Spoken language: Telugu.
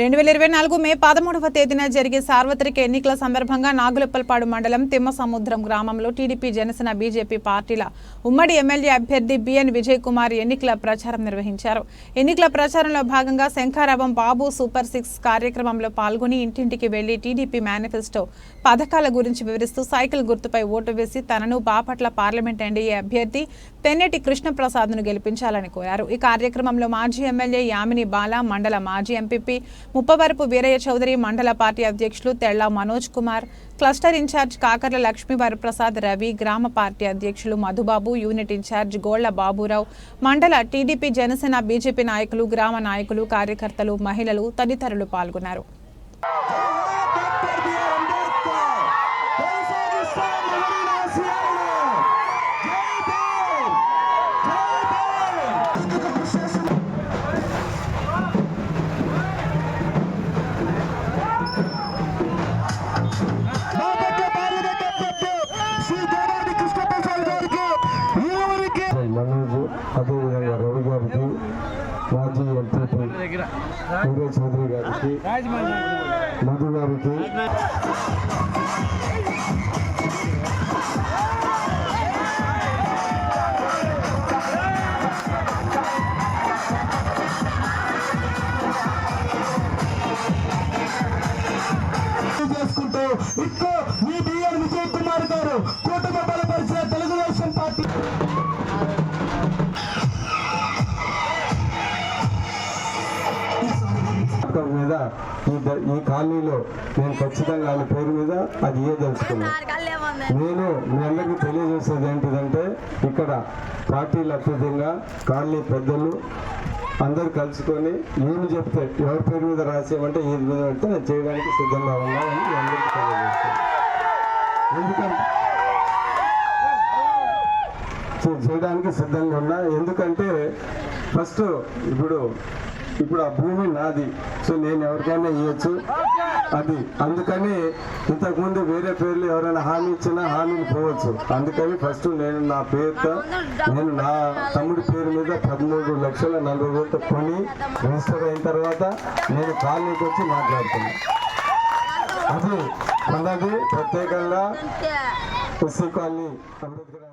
రెండు వేల ఇరవై నాలుగు మే పదమూడవ తేదీన జరిగే సార్వత్రిక ఎన్నికల సందర్భంగా నాగులపల్పాడు మండలం తిమ్మసముద్రం గ్రామంలో టీడీపీ జనసేన బీజేపీ పార్టీల ఉమ్మడి ఎమ్మెల్యే అభ్యర్థి బిఎన్ విజయ్ కుమార్ ఎన్నికల ప్రచారం నిర్వహించారు. ఎన్నికల ప్రచారంలో భాగంగా శంఖారావం బాబు సూపర్ సిక్స్ కార్యక్రమంలో పాల్గొని ఇంటింటికి వెళ్ళి టీడీపీ మేనిఫెస్టో పథకాల గురించి వివరిస్తూ సైకిల్ గుర్తుపై ఓటు వేసి తనను బాపట్ల పార్లమెంట్ ఎన్డీఏ అభ్యర్థి తెన్నటి కృష్ణప్రసాద్ను గెలిపించాలని కోరారు. ఈ కార్యక్రమంలో మాజీ ఎమ్మెల్యే యామిని బాల మండల మాజీ ఎంపీపీ ముప్పవరపు వీరయ్య చౌదరి మండల పార్టీ అధ్యక్షులు తెళ్ళ మనోజ్ కుమార్ క్లస్టర్ ఇన్ఛార్జ్ కాకర్ల లక్ష్మీ వరప్రసాద్ రవి గ్రామ పార్టీ అధ్యక్షులు మధుబాబు యూనిట్ ఇన్ఛార్జ్ గోళ్ళ బాబురావు మండల టీడీపీ జనసేన బీజేపీ నాయకులు గ్రామ నాయకులు కార్యకర్తలు మహిళలు తదితరులు పాల్గొన్నారు అదేవిధంగా రవి గారికి మాజీ ఎంపీపీ వీరే చౌదరి గారికి మధు గారికి. చేసుకుంటూ ఇంకో పథకం మీద ఈ ద- ఈ కాలనీలో నేను ఖచ్చితంగా ఆయన పేరు మీద అది ఇయ్యదలుచుకున్నాను నేను మీ అందరికీ తెలియజేసేది ఏంటిదంటే ఇక్కడ పార్టీలు అత్యధికంగా కాలనీ పెద్దలు అందరూ కలుసుకొని ఏమి చెప్తే ఎవరి పేరు మీద రాసేయమంటే ఏది మీద అంటే నేను చేయడానికి సిద్ధంగా ఉన్నానని మీ అందరికీ తెలియజేస్తాను. ఎందుకంటే చేయడానికి సిద్ధంగా ఉన్నా. ఎందుకంటే ఫస్ట్ ఇప్పుడు ఇప్పుడు ఆ భూమి నాది. సో నేను ఎవరికైనా ఇవ్వచ్చు అది. అందుకని ఇంతకుముందు వేరే పేర్లు ఎవరైనా హామీ ఇచ్చినా హామీని పోవచ్చు. అందుకని ఫస్ట్ నేను నా పేరుతో నేను నా తమ్ముడి పేరు మీద పదమూడు లక్షల నలభై వేలతో కొని రిజిస్టర్ అయిన తర్వాత నేను కాలనీకి వచ్చి మాట్లాడుతున్నాను అది కొన్నది ప్రత్యేకంగా ఎస్సీ కాలనీ అంబేద్కర్